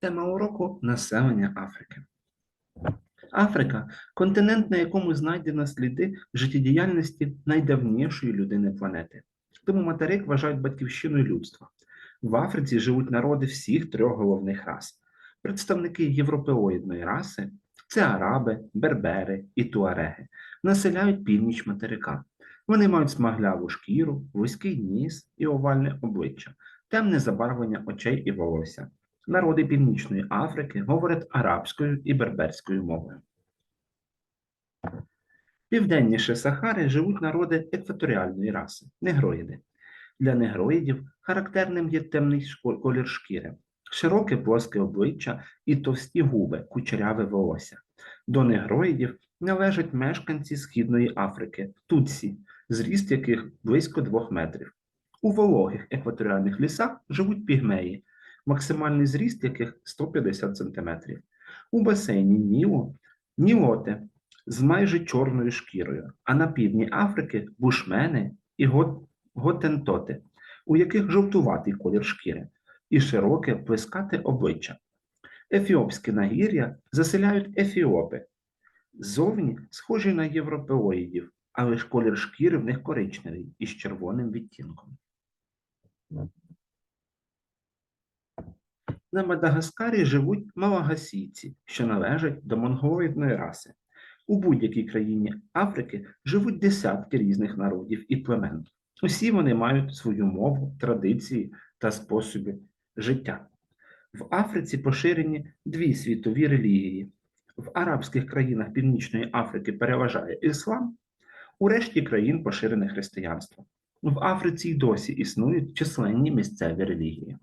Тема уроку населення Африки. Африка континент, на якому знайдено сліди життєдіяльності найдавнішої людини планети. Тому материк вважають батьківщиною людства. В Африці живуть народи всіх трьох головних рас. Представники європеоїдної раси це араби, бербери і туареги, населяють північ материка. Вони мають смагляву шкіру, вузький ніс і овальне обличчя, темне забарвлення очей і волосся. Народи Північної Африки говорять арабською і берберською мовою. Південніше Сахари живуть народи екваторіальної раси негроїди. Для негроїдів характерним є темний колір шкіри, широке плоске обличчя і товсті губи, кучеряве волосся. До негроїдів належать мешканці Східної Африки, тутсі, зріст яких близько двох метрів. У вологих екваторіальних лісах живуть пігмеї, максимальний зріст яких 150 см. У басейні Нілу нілоти з майже чорною шкірою, а на півдні Африки бушмени і готентоти, у яких жовтуватий колір шкіри і широке плескате обличчя. Ефіопське нагір'я заселяють ефіопи. Ззовні схожі на європеоїдів, але ж колір шкіри в них коричневий із червоним відтінком. На Мадагаскарі живуть малагасійці, що належать до монголоїдної раси. У будь-якій країні Африки живуть десятки різних народів і племен. Усі вони мають свою мову, традиції та способи життя. В Африці поширені дві світові релігії. В арабських країнах Північної Африки переважає іслам, у решті країн поширене християнство. В Африці й досі існують численні місцеві релігії.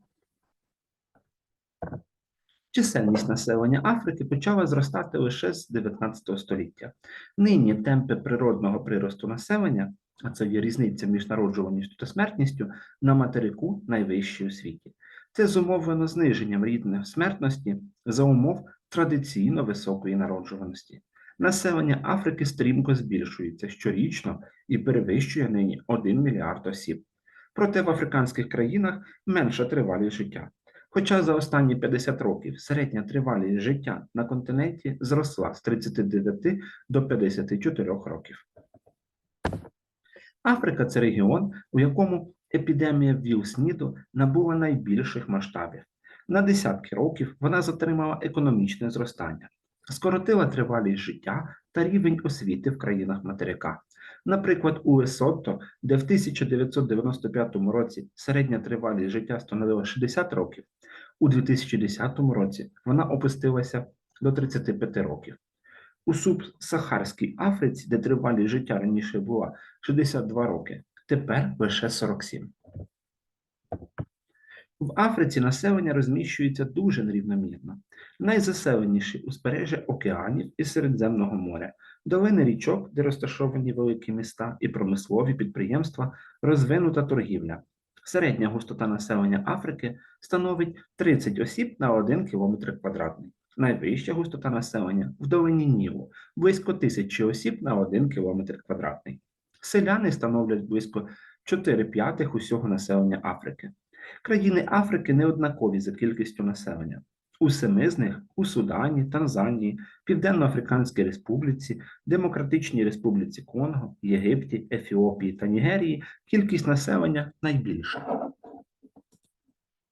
Чисельність населення Африки почала зростати лише з 19 століття. Нині темпи природного приросту населення, а це є різниця між народжуваністю та смертністю, на материку найвищі у світі. Це зумовлено зниженням рівня смертності за умов традиційно високої народжуваності. Населення Африки стрімко збільшується щорічно і перевищує нині 1 мільярд осіб. Проте в африканських країнах менша тривалість життя. Хоча за останні 50 років середня тривалість життя на континенті зросла з 39 до 54 років. Африка це регіон, у якому епідемія ВІЛ-СНІДу набула найбільших масштабів. На десятки років вона затримала економічне зростання, скоротила тривалість життя та рівень освіти в країнах материка. Наприклад, у Лесото, де в 1995 році середня тривалість життя становила 60 років, у 2010 році вона опустилася до 35 років. У субсахарській Африці, де тривалість життя раніше була 62 роки, тепер лише 47. В Африці населення розміщується дуже нерівномірно. Найзаселеніші узбережжя океанів і Середземного моря, долини річок, де розташовані великі міста і промислові підприємства, розвинута торгівля. Середня густота населення Африки становить 30 осіб на 1 км квадратний. Найвища густота населення в долині Нілу близько тисячі осіб на 1 км квадратний. Селяни становлять близько 4 п'ятих усього населення Африки. Країни Африки не однакові за кількістю населення. У семи з них у Судані, Танзанії, Південно-Африканській Республіці, Демократичній Республіці Конго, Єгипті, Ефіопії та Нігерії кількість населення найбільша.